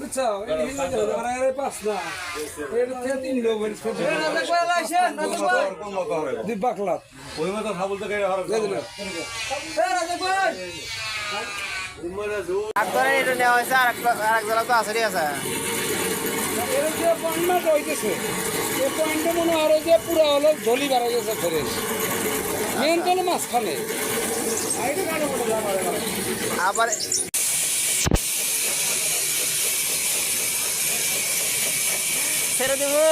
আড়াই আড়াই পাঁচ না। থেকে তিন লোক দুই বাকলা এটা নেওয়া হয়েছে আর এক জেলা তো আসেরই আছে। এর যে পয়েন্টটা হইতেছে এই পয়েন্টটা মনে হয় যে পুরো হলো ঝলি বাড়া গেছে ফ্রেশ মেন তো মাঝখানে। পারে। আবার ছেড়ে দেবো।